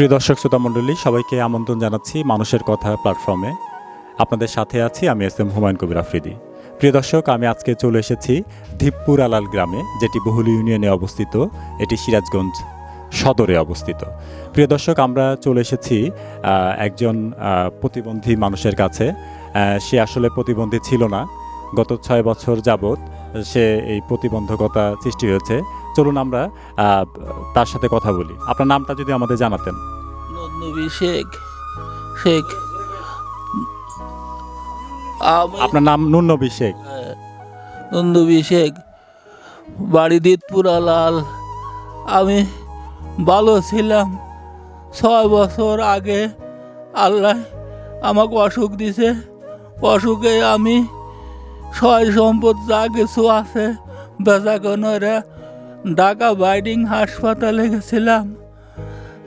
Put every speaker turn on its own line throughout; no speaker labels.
প্রিয় দর্শক, শ্রোতা মণ্ডলী, সবাইকে আমন্ত্রণ জানাচ্ছি মানুষের কথা প্ল্যাটফর্মে। আপনাদের সাথে আছি আমি এস এম হুমায়ুন কবির আফ্রিদি। প্রিয় দর্শক, আমি আজকে চলে এসেছি ধীপপুর আলাল গ্রামে, যেটি বহুল ইউনিয়নে অবস্থিত, এটি সিরাজগঞ্জ সদরে অবস্থিত। প্রিয় দর্শক, আমরা চলে এসেছি একজন প্রতিবন্ধী মানুষের কাছে। সে আসলে প্রতিবন্ধী ছিল না। গত ছয় বছর যাবৎ সে এই প্রতিবন্ধকতা সৃষ্টি হয়েছে। চলুন আমরা তার সাথে কথা বলি। আপনার নামটা যদি আমাদের জানাতেন।
নবী শেখ শেখ।
আপনার নাম নুনবী শেখ।
নন্দবী শেখ। বাড়ি দিতপুর লাল আমি ভালো ছিলাম। ছয় বছর আগে আল্লাহ আমাকে অসুখ দিছে। অসুখে আমি ছয় সম্পদ যা কিছু আছে বেচা করে ঢাকা বাইডিং হাসপাতালে গেছিলাম।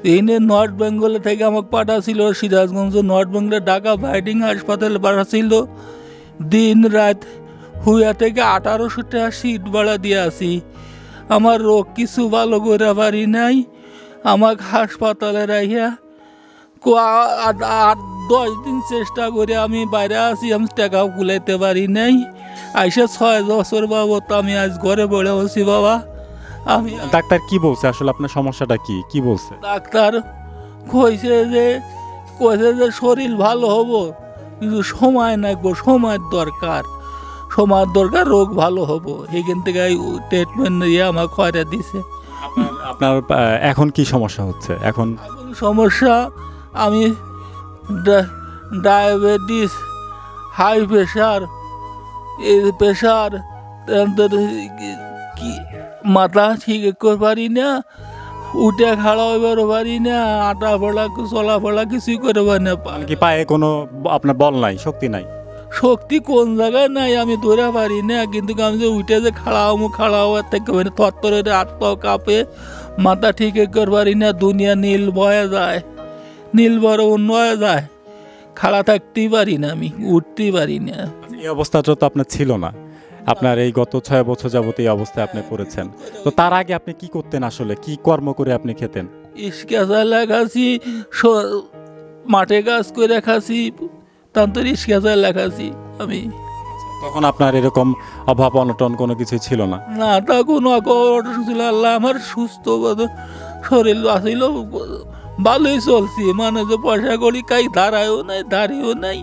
তিনি নর্থ বেঙ্গল থেকে আমাকে পাঠাছিল, সিরাজগঞ্জ নর্থ বেঙ্গলে ঢাকা বাইডিং হাসপাতালে পাঠাছিল। দিন রাত হুয়া থেকে আঠারোশো টাকা সিট ভাড়া দিয়ে আসি। আমার রোগ কিছু ভালো করে পারি নাই। আমাকে হাসপাতালে রাখিয়া আট, দশ দিন চেষ্টা করে আমি বাইরে আসি আমি টাকাও কুলাইতে পারি নাই। আইসা ছয় বছর বাবদ আমি আজ ঘরে বড়ে বসি বাবা। আমি
ডাক্তার কি বলছে? আসলে আপনার সমস্যাটা কি? কি বলছে?
ডাক্তার কইছে যে কইছে যে শরীর ভালো হব কিন্তু সময় লাগবো সময়ের দরকার। সময়ের দরকার রোগ ভালো হব। এখান থেকে ট্রিটমেন্ট নিয়ে আমার খয়রা দিছে?
আপনার এখন কি সমস্যা হচ্ছে? এখন
সমস্যা আমি ডায়াবেটিস হাই প্রেশার এই প্রেশার কি মাথা ঠিক পারি না উঠে খাড়া হইবার পারি না আটা ফোড়া চলা ফলা কিছুই করে পারি না পা-
কি পায়ে কোনো আপনার বল নাই শক্তি নাই?
শক্তি কোন জায়গায় নাই আমি ধরে পারি না কিন্তু আমি যে উঠে যে খাড়া হব খাড়া হওয়ার থেকে মানে থরথরে হাত কাপে মাথা ঠিক পারি না দুনিয়া নীল বয়ে যায় নীল বড় অন্য হয়ে যায় খাড়া থাকতেই পারি না আমি উঠতেই পারি না।
এই অবস্থাটা তো আপনার ছিল না। আপনার এই গত ছয় বছর যাবত এই অবস্থায় আপনি পড়েছেন। তো তার আগে আপনি কি করতেন আসলে? কি কর্ম করে আপনি খেতেন?
ইস্কাচা লেখাছি মাঠে কাজ করে খাসি তান্তর ইস্কাচা লেখাছি আমি।
তখন আপনার এরকম অভাব অনটন কোনো কিছু ছিল না?
না তা কোনো অকট ছিল আল্লাহ আমার সুস্থ শরীর আসিল ভালোই চলছি মানে যে পয়সা করি কাই দাঁড়ায়ও নাই দাঁড়িয়েও নাই।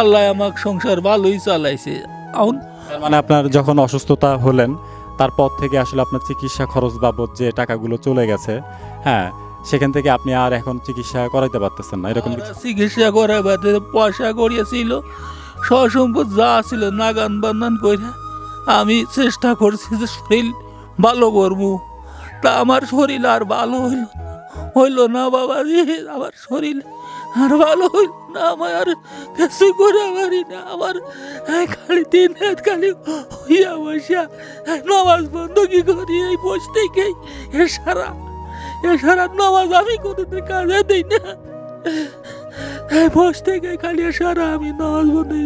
আল্লাহ আমাকে সংসার ভালোই চালাইছে। এখন
তার মানে আপনার যখন অসুস্থতা হলেন তারপর থেকে আসলে আপনার চিকিৎসা খরচ বাবদ যে টাকাগুলো চলে গেছে হ্যাঁ সেখান থেকে আপনি আর এখন চিকিৎসা করাইতে পারতেছেন না এরকম
চিকিৎসা করে বাদে পয়সা করিয়েছিল সসম্পদ যা ছিল নাগান বান্ধান করে আমি চেষ্টা করছি যে শরীর ভালো করব তা আমার শরীর আর ভালো হইল। হইল না বাবা আমার শরীর আর ভালো হইল না, আমার আর কিছু করে পারি না। আমার খালি দিন রাত খালি হইয়া বসিয়া নামাজ বন্ধ কি করি? এই বসে থেকেই এ সারা এ সারা নামাজ আমি কোনোদিন কাজে দিই না। এই বস থেকে খালি সারা আমি নামাজ বন্ধ করি?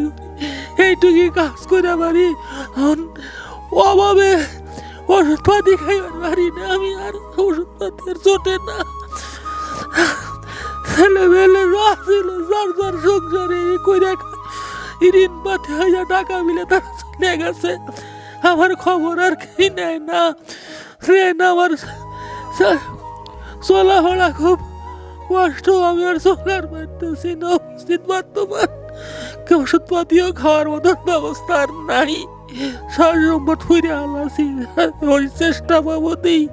এইটুকুই কাজ করে পারি। অভাবে ওষুধপাতি খাইবার পারি না, আমি আর ওষুধপাতি আর জোটে না। ছেলে মেলে যা ছিল যার যার সংসারে কইরা ঋণ পাতি হাজার টাকা মিলে তারা চলে গেছে। আমার খবর আর কেই নেয় না। ট্রেন আমার চ- চলাফেরা খুব কষ্ট, আমি আর চলার পারতেছি না। উপস্থিত বর্তমান ওষুধপাতিও খাওয়ার মতন ব্যবস্থা আর নাই। সব সম্পদ ফিরে আলাসি ওই চেষ্টা পাবতেই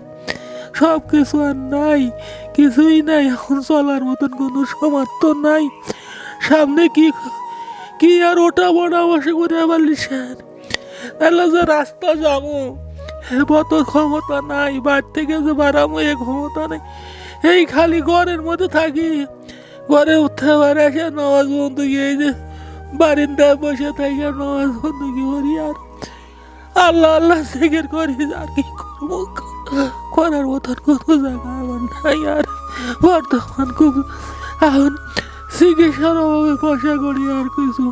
সব কিছু আর নাই। কিছুই নাই, এখন চলার মতন কোনো সমর্থন নাই। সামনে কি কি আর ওটা বড়া বসে করে আবার লিখেন তাহলে যে রাস্তা যাব এত ক্ষমতা নাই, বাড়ি থেকে যে বাড়াবো এ ক্ষমতা নেই। এই খালি ঘরের মধ্যে থাকি, ঘরে উঠতে পারে এসে নামাজ বন্ধু এই যে বারিন্দায় বসে থাকি নামাজ বন্ধু করি আর আল্লাহ আল্লাহ জিকির করি, আর কি করব? করার মতন কোনো জায়গা আমার নাই আর বর্তমান খুব এখন চিকিৎসার অভাবে পয়সা করি আর কিছু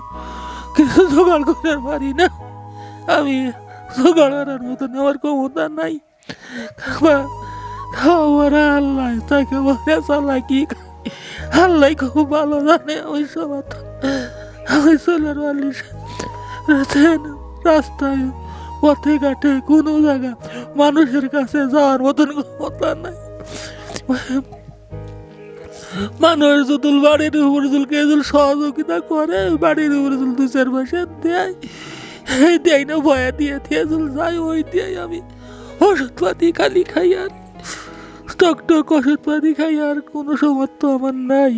কিছু জোগাড় করতে পারি না। আমি জোগাড় করার মতন আমার ক্ষমতা নাই। খাওয়ার আল্লাহ তাকে বলে চালা কি। আল্লাহ খুব ভালো জানে। ওই সময় আমি চলার বালিশ রাস্তায় পথে ঘাটে কোনো জায়গা মানুষের কাছে যাওয়ার মতন ক্ষমতা নাই। মানুষ যদি বাড়ির উপর জুলকে জুল সহযোগিতা করে, বাড়ির উপর জুল দু চার মাসে দেয় দেয় না, ভয়া দিয়ে দিয়ে জুল যাই ওই দিয়ে আমি ওষুধপাতি খালি খাই আর টক টক ওষুধপাতি খাই আর কোনো সমর্থ আমার নাই।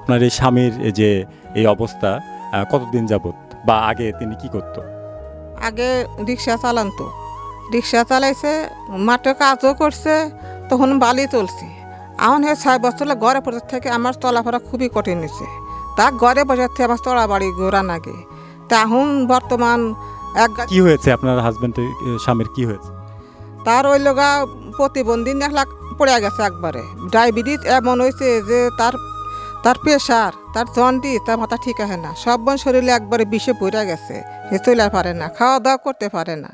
আপনার এই স্বামীর যে, এই অবস্থা কতদিন যাবত বা আগে তিনি কি করত?
আগে রিক্সা চালান তো রিক্সা চালাইছে মাঠে কাজও করছে তখন বালি চলছে এখন হে ছয় বছর ঘরে বসে থেকে আমার চলাফেরা খুবই কঠিন হয়েছে। তা ঘরে বসে থেকে আমার চড়া বাড়ি ঘোরা নাগে তা এখন বর্তমান এক
কি হয়েছে আপনার হাজবেন্ডের স্বামীর কি হয়েছে?
তার ওই লগা প্রতিবন্ধী নেখলা পড়ে গেছে একবারে। ডায়াবেটিস এমন হয়েছে যে তার তার প্রেশার তার জন্ডি তার মাথা ঠিক আছে না। সব বোন শরীরে একবারে বিষে পড়ে গেছে। সে চলে পারে না খাওয়া দাওয়া করতে পারে না।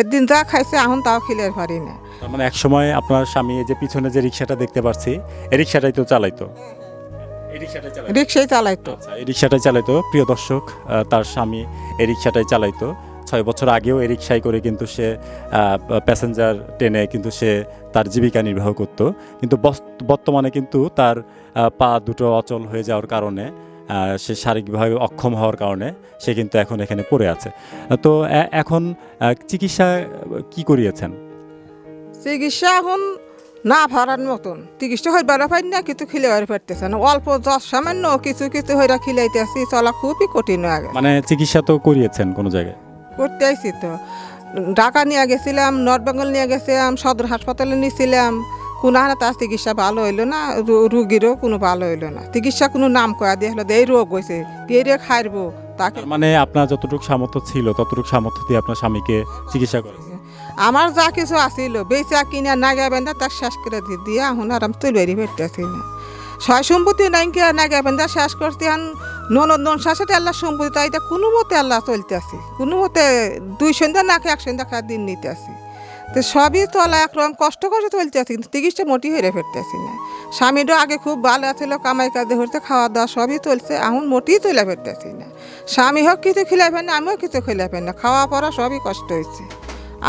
একদিন যা খাইছে এখন তাও খেলে পারি না।
তার মানে এক সময় আপনার স্বামী এই যে পিছনে যে রিক্সাটা দেখতে পাচ্ছি এই রিক্সাটাই তো চালাইতো? এই রিক্সাটাই চালাইতো।
রিক্সাই চালাইতো।
আচ্ছা এই রিক্সাটাই চালাইতো। প্রিয় দর্শক তার স্বামী এই রিক্সাটাই চালাইতো। ছয় বছর আগেও এই রিক্সায় করে কিন্তু সে প্যাসেঞ্জার টেনে কিন্তু সে তার জীবিকা নির্বাহ করত। কিন্তু বর্তমানে কিন্তু তার পা দুটো অচল হয়ে যাওয়ার কারণে সে শারীরিকভাবে অক্ষম হওয়ার কারণে সে কিন্তু এখন এখানে পড়ে আছে। তো এখন চিকিৎসা কি করিয়েছেন?
চিকিৎসা এখন না ভাড়ার মতন। চিকিৎসা হইবার পাই না কিছু খিলে হয়ে পারতেছে না। অল্প দশ সামান্য কিছু কিছু হইরা খিলাইতেছি চলা খুবই কঠিন হয়ে
মানে চিকিৎসা তো করিয়েছেন কোনো জায়গায়?
করতে আইছি তো। ঢাকা নিয়ে গেছিলাম নর্থ বেঙ্গল নিয়ে গেছিলাম সদর হাসপাতালে নিয়েছিলাম কোনো হানা তার চিকিৎসা ভালো হইল না রুগীরও কোনো ভালো হইল না। চিকিৎসা কোনো নাম কয়া দিয়ে হলো এই রোগ হয়েছে দিয়ে খাইবো তাকে
মানে আপনার যতটুকু সামর্থ্য ছিল ততটুকু সামর্থ্য দিয়ে আপনার স্বামীকে চিকিৎসা করেছেন।
আমার যা কিছু আসিল বেচা কিনা নাগা বেন্দা তার শেষ করে দিয়ে এখন আর আমি ফেরতেছি না। ছয় সম্পত্তি নাইকে নাগা বেন্দা শেষ করতে ননদ নন শাসে আল্লাহ সম্পত্তি, তাই এটা কোনো মতে আল্লাহ চলতে আসি কোনো মতে দুই সন্ধ্যা না খেয়ে এক সন্ধ্যা খাওয়ার দিন নিতে আসি তো সবই তলা একরকম কষ্ট করে চলতে আসি কিন্তু চিকিৎসা মোটি হেরে ফেরতেছি না। স্বামীরও আগে খুব ভালো ছিল কামাই কাজে হচ্ছে খাওয়া দাওয়া সবই চলছে, এখন মোটেই তুলে ফেরতেছি না। স্বামী হোক কিছু খিলাইবেন না আমিও কিছু খিলাইবেন না, খাওয়া পড়া সবই কষ্ট হয়েছে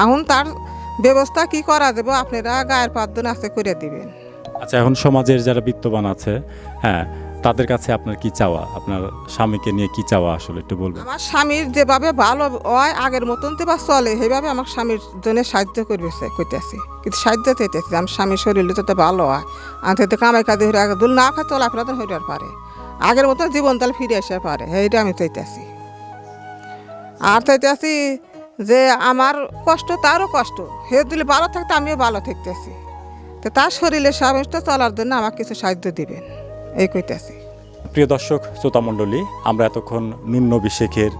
এখন তার ব্যবস্থা কি করা যাবে, আপনারা গায়ের পাদ্দন আছে করে দিবেন।
আচ্ছা এখন সমাজের যারা বিত্তবান আছে হ্যাঁ তাদের কাছে আপনার কি চাওয়া? আপনার স্বামীকে নিয়ে কি চাওয়া আসলে? একটু বলবেন।
আমার স্বামীর যেভাবে ভালো হয়, আগের মতন তো বা চলে। সেভাবে আমার স্বামীর জন্য সাহায্য করবে সে করতেছি। কিন্তু সাহায্য চাইতেছি আমার স্বামীর শরীর যাতে ভালো হয়। আর যাতে কামাই কাজে আগে দুল না খায় চলাফেরা তো হইতে পারে। আগের মতন জীবন তাহলে ফিরে আসতে পারে। সেইটা আমি চাইতেছি। আর চাইতেছি যে, আমার কষ্ট তারও কষ্ট। হে দিলে ভালো থাকতে, আমিও ভালো থাকতেছি। তো তার শরীরে স্বাস্থ্য চলার জন্য আমাকে কিছু সাহায্য দিবেন। এই কইতেছি।
প্রিয় দর্শক, শ্রোতা মণ্ডলী, আমরা এতক্ষণ নুন্ন বিশেখের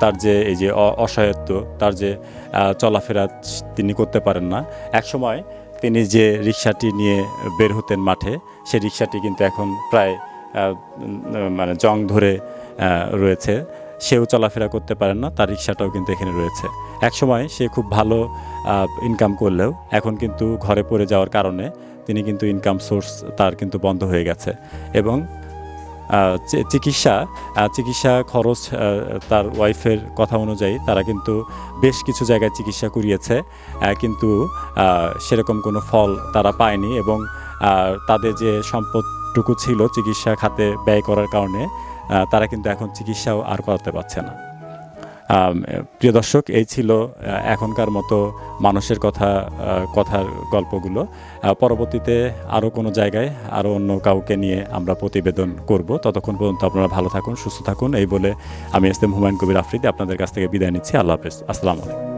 তার যে এই যে অসহায়ত্ব, তার যে চলাফেরা তিনি করতে পারেন না। এক সময় তিনি যে রিক্সাটি নিয়ে বের হতেন মাঠে, সেই রিক্সাটি কিন্তু এখন প্রায় মানে জং ধরে রয়েছে। সেও চলাফেরা করতে পারেন না, তার রিক্সাটাও কিন্তু এখানে রয়েছে। এক সময় সে খুব ভালো ইনকাম করলেও, এখন কিন্তু ঘরে পড়ে যাওয়ার কারণে তিনি কিন্তু ইনকাম সোর্স তার কিন্তু বন্ধ হয়ে গেছে। এবং চিকিৎসা চিকিৎসা খরচ তার ওয়াইফের কথা অনুযায়ী তারা কিন্তু বেশ কিছু জায়গায় চিকিৎসা করিয়েছে। কিন্তু সেরকম কোনো ফল তারা পায়নি এবং তাদের যে সম্পদটুকু ছিল চিকিৎসা খাতে ব্যয় করার কারণে তারা কিন্তু এখন চিকিৎসাও আর করাতে পারছে না। প্রিয় দর্শক, এই ছিল এখনকার মতো মানুষের কথা কথার গল্পগুলো। পরবর্তীতে আরও কোনো জায়গায় আরও অন্য কাউকে নিয়ে আমরা প্রতিবেদন করব। ততক্ষণ পর্যন্ত আপনারা ভালো থাকুন, সুস্থ থাকুন। এই বলে আমি এস এম হুমায়ুন কবির আফ্রিদি আপনাদের কাছ থেকে বিদায় নিচ্ছি। আল্লাহ হাফেজ। আসসালামু আলাইকুম।